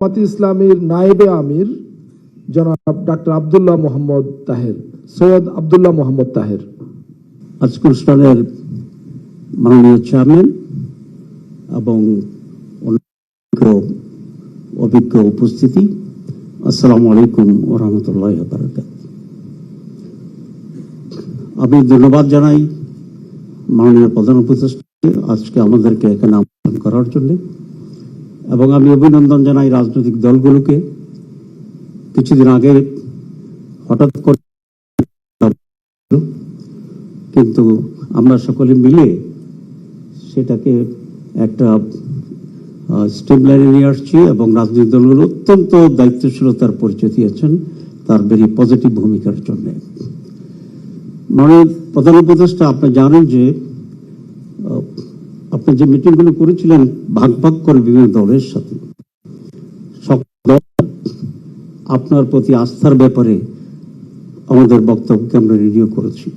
জামাতি ইসলামীর নায়েবে আমির জনাব ডাক্তার আব্দুল্লাহ মোহাম্মদ তাহের, সৈয়দ আব্দুল্লাহ মোহাম্মদ তাহের। আজকে অনুষ্ঠানের মাননীয় চেয়ারম্যান এবং অভিজ্ঞ উপস্থিতি, আসসালামু আলাইকুম ও রহমতুল্লাহ বারাকাত আমি ধন্যবাদ জানাই মাননীয় প্রধান উপদেষ্টাকে আজকে আমাদেরকে এখানে আমন্ত্রণ করার জন্য। এবং আমি অভিনন্দন জানাই রাজনৈতিক দলগুলোকে। কিছুদিন আগে হঠাৎ করে কিন্তু আমরা সকলে মিলে সেটাকে একটা স্টেম লাইনে নিয়ে আসছি এবং রাজনৈতিক দলগুলো অত্যন্ত দায়িত্বশীলতার পরিচয় দিয়েছেন তার ভেরি পজিটিভ ভূমিকার জন্য। মানে প্রধান উপদেষ্টা, আপনি জানেন যে আপনি যে মিটিংগুলো করেছিলেন, ভাগ ভাগ করে বিভিন্ন দলের সাথে। আপনার প্রতি আস্থার ব্যাপারে আমাদের বক্তব্যকে আমরা রিনিউ করেছি।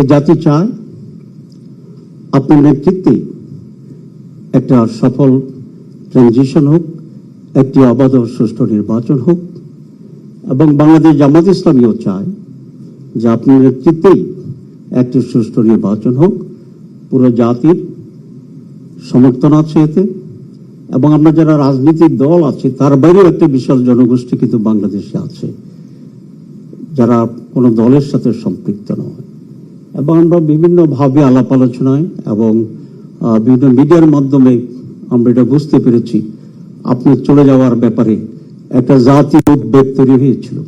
এ জাতি চায় আপনার নেতৃত্বে একটা সফল ট্রানজিশন হোক, একটি অবাধ সুষ্ঠু নির্বাচন হোক, এবং বাংলাদেশ জামাত ইসলামীও চায় যে আপনার নেতৃত্বেই একটি সুষ্ঠু নির্বাচন হোক পুরো জাতির সমর্থন আছে এতে। এবং আমরা যারা রাজনৈতিক দল আছে, তার বাইরেও একটা বিশাল জনগোষ্ঠী কিন্তু বাংলাদেশে আছে, যারা কোনো দলের সাথে সম্পৃক্ত নয়। এবং আমরা বিভিন্নভাবে আলাপ আলোচনায় এবং বিভিন্ন মিডিয়ার মাধ্যমে আমরা এটা বুঝতে পেরেছি, আপনি চলে যাওয়ার ব্যাপারে একটা জাতি উদ্বেগ তৈরি হয়েছিল।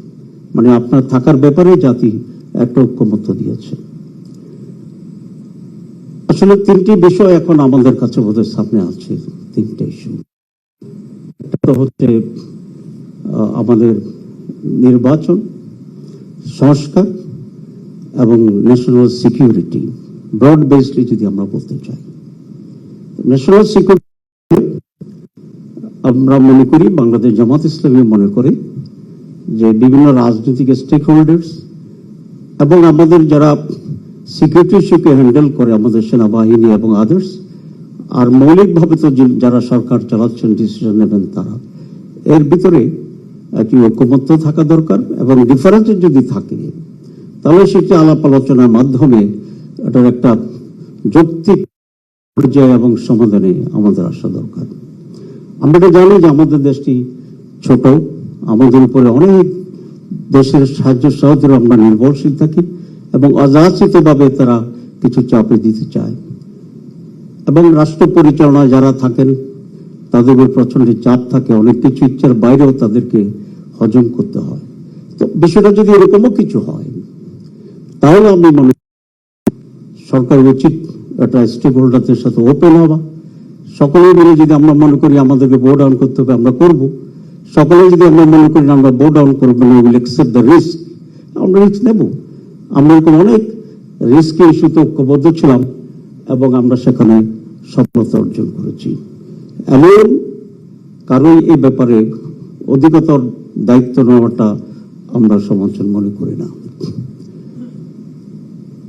মানে আপনার থাকার ব্যাপারে জাতি একটা ঐক্যমত্য দিয়েছে। আসলে তিনটি বিষয় এখন আমাদের কাছে বোধহয় সামনে আছে, তিনটে ইস্যু একটা হচ্ছে আমাদের নির্বাচন, সংস্কার এবং ন্যাশনাল সিকিউরিটি ব্রড বেসডলি যদি আমরা বলতে চাই। ন্যাশনাল সিকিউরিটি আমরা মনে করি, বাংলাদেশ জামাত ইসলামী মনে করে যে বিভিন্ন রাজনৈতিক স্টেক হোল্ডার্স এবং আমাদের যারা সিকিউরিটি হ্যান্ডেল করে আমাদের সেনাবাহিনী এবং আদার্স আর মৌলিকভাবে তো যারা সরকার চালাচ্ছেন ডিসিশন নেবেন তারা। এর ভিতরে একটি ঐক্যমত্য থাকা দরকার এবং ডিফারেন্স যদি থাকে, তাহলে সেটি আলাপ আলোচনার মাধ্যমে এটার একটা যৌক্তিক পর্যায়ে এবং সমাধানে আমাদের আসা দরকার। আমরা জানি যে আমাদের দেশটি ছোট, আমাদের উপরে অনেক দেশের সাহায্য সহযোগে আমরা নির্ভরশীল থাকি। এবং অযাচিতভাবে তারা কিছু চাপে দিতে চায়। এবং রাষ্ট্র পরিচালনায় যারা থাকেন, তাদের উপর প্রচণ্ড চাপ থাকে, অনেক কিছু ইচ্ছার বাইরেও তাদেরকে হজম করতে হয়। তো বিষয়টা যদি এরকমও কিছু হয়, তাহলে আমি মনে করি সরকারের উচিত একটা স্টেক হোল্ডারদের সাথে ওপেন হওয়া। সকলে মিলে যদি আমরা মনে করি আমাদেরকে বোর্ড ডাউন করতে হবে, আমরা করব। সকলে যদি আমরা মনে করি আমরা বোর্ড ডাউন করব না উইল অ্যাকসেপ্ট দ্য রিস্ক আমরা রিস্ক নেব। আমরা এরকম অনেক রিস্কে ইস্যুতে ঐক্যবদ্ধ ছিলাম এবং আমরা সেখানে সফলতা অর্জন করেছি। এমন কারোই এই ব্যাপারে অধিকতর দায়িত্ব নেওয়াটা আমরা সমর্থন মনে করি না।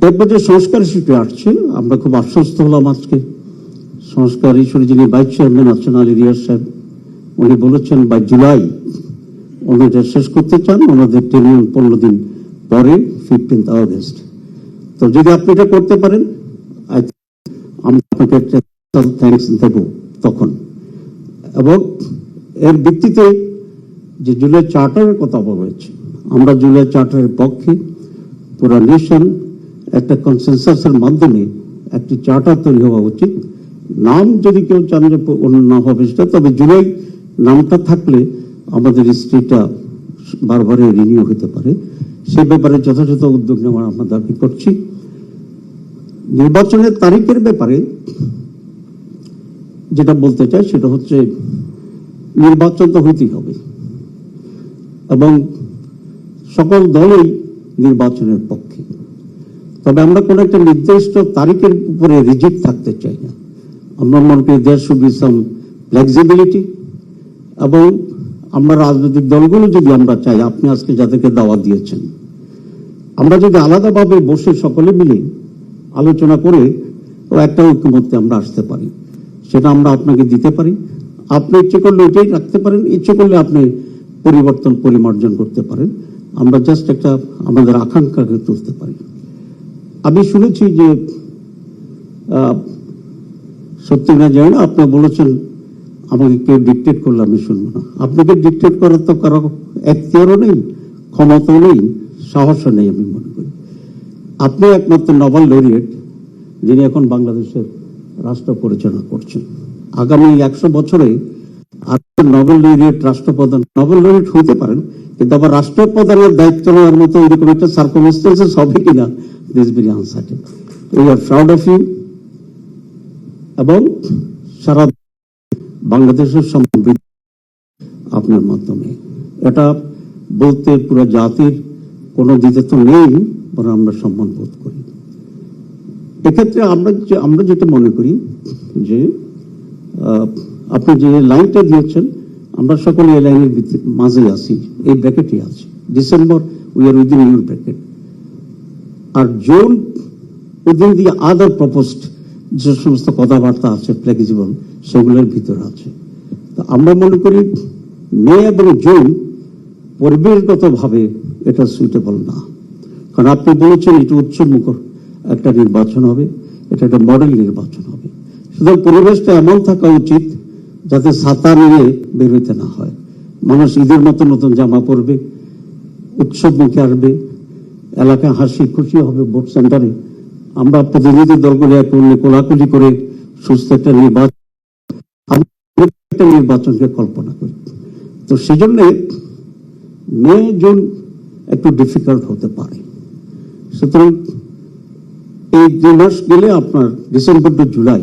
এরপর যে সংস্কার ইস্যুটি আসছে, আমরা খুব আশ্বস্ত হলাম আজকে। সংস্কার ইস্যুর যিনি ভাইস চেয়ারম্যান আছেন আলী রিয়াজ সাহেব, উনি বলেছেন বা জুলাই ওনাদের শেষ করতে চান, ওনাদের টেনিয়ন পনেরো দিন পরে ফিফটিন্থ আগস্ট তো যদি আপনি এটা করতে পারেন আমি আপনাকে থ্যাংকস দেব তখন। এবং এর ভিত্তিতে যে জুলাই চার্টারের কথা বলা হয়েছে, আমরা জুলাই চার্টারের পক্ষে পুরো নেশন একটা কনসেনসাসের মাধ্যমে একটি চার্টার তৈরি হওয়া উচিত। নাম যদি কেউ চান যে অন্য নাম হবে সেটা, তবে জুলাই নামটা থাকলে আমাদের স্ত্রীটা বারবারে রিনিউ হতে পারে। সে ব্যাপারে যথাযথ উদ্যোগ নেওয়ার আমরা দাবি করছি। নির্বাচনের তারিখের ব্যাপারে যেটা বলতে চাই সেটা হচ্ছে নির্বাচন তো হইতেই হবে। এবং সকল দলই নির্বাচনের পক্ষে। তবে আমরা কোনো একটা নির্দিষ্ট তারিখের উপরে রিজিট থাকতে চাই না। আমরা মনে করি there should be some flexibility এবং আমরা রাজনৈতিক দলগুলো যদি আমরা চাই, আপনি আজকে যাদেরকে দাওয়া দিয়েছেন, আমরা যদি আলাদাভাবে বসে সকলে মিলে আলোচনা করে ও একটা ঐক্যমত্যে আমরা আসতে পারি, সেটা আমরা আপনাকে দিতে পারি। আপনি ইচ্ছে করলে ওইটাই রাখতে পারেন, ইচ্ছে করলে আপনি পরিবর্তন, পরিমার্জন করতে পারেন। আমরা জাস্ট একটা আমাদের আকাঙ্ক্ষাকে তুলতে পারি। আমি শুনেছি যে সত্যি না জানি না আপনি বলেছেন আমাকে কেউ ডিকটেট করলে আমি শুনব না। আপনাকে ডিকটেট করার তো কারও এখতিয়ারও নেই, ক্ষমতাও নেই, সাহসও নেই, আমি মনে করি। আপনি একমাত্র নোবেল লরিয়েট যিনি এখন বাংলাদেশের রাষ্ট্র পরিচালনা করছেন। আগামী একশো বছরে আর নোবেল লরিয়েট রাষ্ট্রপ্রধান নবেল লরিয়েট হইতে পারেন, কিন্তু আবার রাষ্ট্রপ্রধানের দায়িত্ব নেওয়ার মতো এরকম একটা সার্কমস্টেন্সেস হবে কিনা this very uncertain we are proud of you এবং সারা বাংলাদেশের সমৃদ্ধি আপনার মাধ্যমে। এটা বলতে পুরো জাতির কোনো দিতে তো নেই, বরং আমরা সম্মান বোধ করি। এক্ষেত্রে আমরা যে আমরা যেটা মনে করি যে আপনি যে লাইনটা দিয়েছেন, আমরা সকলে এই লাইনের মাঝে আছি, এই ব্র্যাকেটে আছি। December we are within your bracket R June within the other proposed যে সমস্ত কথাবার্তা আছে ফ্লেক্সিবল সেগুলোর ভিতরে আছে। তো আমরা মনে করি মে এবং জুন পরিবেশগতভাবে এটা সুইটেবল না। কারণ আপনি বলেছেন এটা উৎসবমুখর একটা নির্বাচন হবে, এটা একটা মডেল নির্বাচন হবে। সুতরাং পরিবেশটা এমন থাকা উচিত যাতে ছাতা নিয়ে বেরোতে না হয়। মানুষ ঈদের মতো নতুন জামা পরবে, উৎসব মুখে আসবে, এলাকায় হাসি খুশি হবে, ভোট সেন্টারে আমরা প্রতিনিধি দলগুলো এক কোলাকুলি করে সুস্থ একটা নির্বাচন একটা নির্বাচনকে কল্পনা করি। তো সেজন্য মে, জুন একটু ডিফিকাল্ট হতে পারে। সুতরাং এই দুই মাস গেলে আপনার ডিসেম্বর টু জুলাই,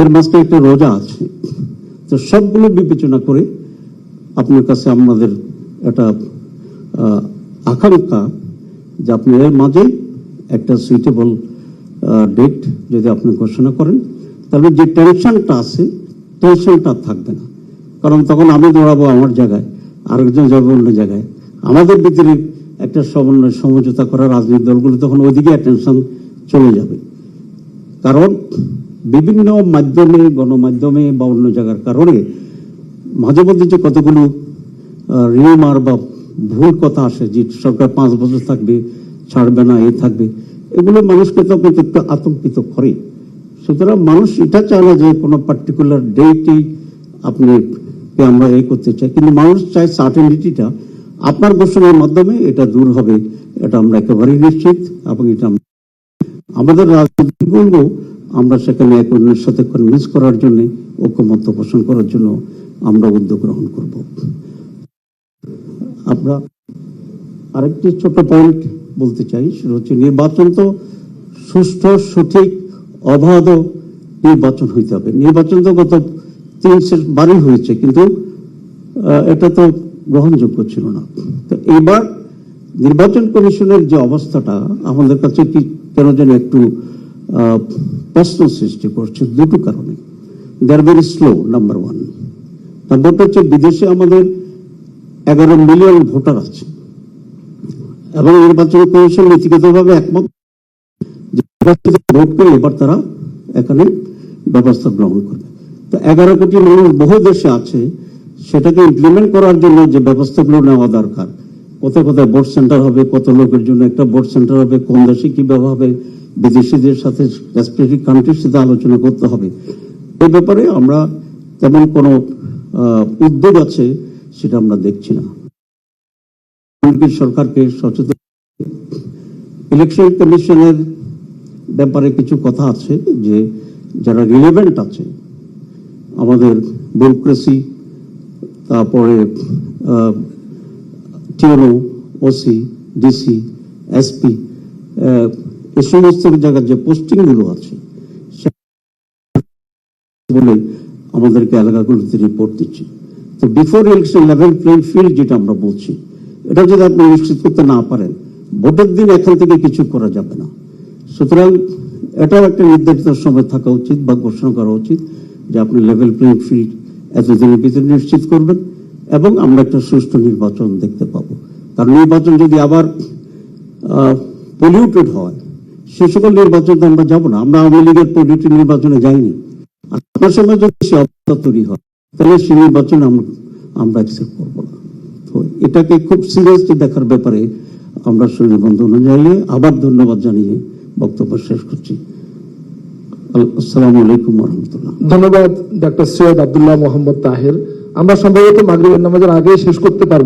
এর মাঝখানে একটা রোজা আছে। তো সবগুলো বিবেচনা করে আপনার কাছে আমাদের একটা আকাঙ্ক্ষা যে আপনি এর মাঝে একটা সুইটেবল ডেট যদি আপনি ঘোষণা করেন, তাহলে যে টেনশনটা আছে টেনশনটা থাকবে না। কারণ তখন আমি দৌড়াবো আমার জায়গায়, আরেকজন যাবে অন্য জায়গায়। আমাদের ভিতরে একটা সমন্বয়, সমঝোতা করা রাজনৈতিক দলগুলো তখন ওইদিকে অ্যাটেনশন চলে যাবে। কারণ বিভিন্ন মাধ্যমে, গণমাধ্যমে বা অন্য জায়গার কারণে মাঝে মধ্যে যে কতগুলো রিউমার বা ভুল কথা আসে, যে সরকার পাঁচ বছর থাকবে ছাড়বে না, এ থাকবে। এগুলো মানুষকে তখন একটু আতঙ্কিত করে। সুতরাং মানুষ এটা চায় না যে কোনো পার্টিকুলার ডেটই আপনি আমরা এই করতে চাই। কিন্তু মানুষ চায় সার্টেনিটিটা আপনার ঘোষণার মাধ্যমে এটা দূর হবে। এটা আমরা একেবারেই নিশ্চিত এবং এটা আমাদের রাজনীতি বলব আমরা সেখানে এক অন্যের সাথে কনভিন্স করার জন্য ঐক্যমত্য পোষণ করার জন্য আমরা উদ্যোগ গ্রহণ করব। আমরা আরেকটি ছোট পয়েন্ট বলতে চাই, সেটা হচ্ছে নির্বাচন তো সুষ্ঠু, সঠিক, অবাধ নির্বাচন হইতে হবে। নির্বাচন তো গত তিন বারই হয়েছে, কিন্তু এটা তো গ্রহণযোগ্য ছিল না। তো এইবার নির্বাচন কমিশনের যে অবস্থাটা, আমাদের কাছে কি কেন যেন একটু প্রশ্ন সৃষ্টি করছে দুটো কারণে। They are very slow number one নাম্বারটা হচ্ছে বিদেশে আমাদের এগারো মিলিয়ন ভোটার আছে। এবং নির্বাচন কমিশন নীতিগতভাবে একমত ভোট করে এবার তারা এখানে ব্যবস্থা গ্রহণ করবে। তো এগারো কোটি মানুষ বহু দেশে আছে, সেটাকে ইমপ্লিমেন্ট করার জন্য যে ব্যবস্থাগুলো নেওয়া দরকার। কোথায় কোথায় ভোট সেন্টার হবে, কত লোকের জন্য একটা ভোট সেন্টার হবে, কোন দেশে কীভাবে হবে, বিদেশিদের সাথে রেসপেক্টিভ কান্ট্রির সাথে আলোচনা করতে হবে। এ ব্যাপারে আমরা তেমন কোনো উদ্যোগ আছে, সেটা আমরা দেখছি না। এমনকি সরকারকে সচেতন ইলেকশন কমিশনের ব্যাপারে কিছু কথা আছে যে, যারা রিলেভেন্ট আছে, আমাদের ব্যুরোক্রেসি তারপরে টিওনো ওসি ডিসি এসপি এ সমস্ত জায়গার যে পোস্টিংগুলো আছে বলে আমাদেরকে এলাকাগুলোতে রিপোর্ট দিচ্ছে। তো before election level playing field যেটা আমরা বলছি এটা যদি আপনি নিশ্চিত করতে না পারেন, ভোটের দিন এখান থেকে কিছু করা যাবে না। সুতরাং এটাও একটা নির্ধারিত সময় থাকা উচিত বা ঘোষণা করা উচিত যে আপনি লেভেল প্লেইং ফিল্ড এতদিনের ভিতরে নিশ্চিত করবেন এবং আমরা একটা সুষ্ঠু নির্বাচন দেখতে পাবো। কারণ নির্বাচন যদি আবার পলিউটেড হয়, সে সকল নির্বাচন আমরা যাব না। আমরা আওয়ামী লীগের পলিউটেড নির্বাচনে যাইনি। আপনার সময় যদি সে অবস্থা তৈরি হয়। তাহলে সেই নির্বাচন আমরা আমরা অ্যাকসেপ্ট করব না। এটাকে খুব সিরিয়াসলি দেখার ব্যাপারে আমরা শরীর বন্ধু অনুযায়ী। আবার ধন্যবাদ জানিয়ে বক্তব্য শেষ করছি। আসসালামু আলাইকুম রহমতুল্লাহ ধন্যবাদ, ডাক্তার সৈয়দ আব্দুল্লাহ মোহাম্মদ তাহের। আমরা সম্ভবত মাগরিবের নামাজের আগে শেষ করতে পারব।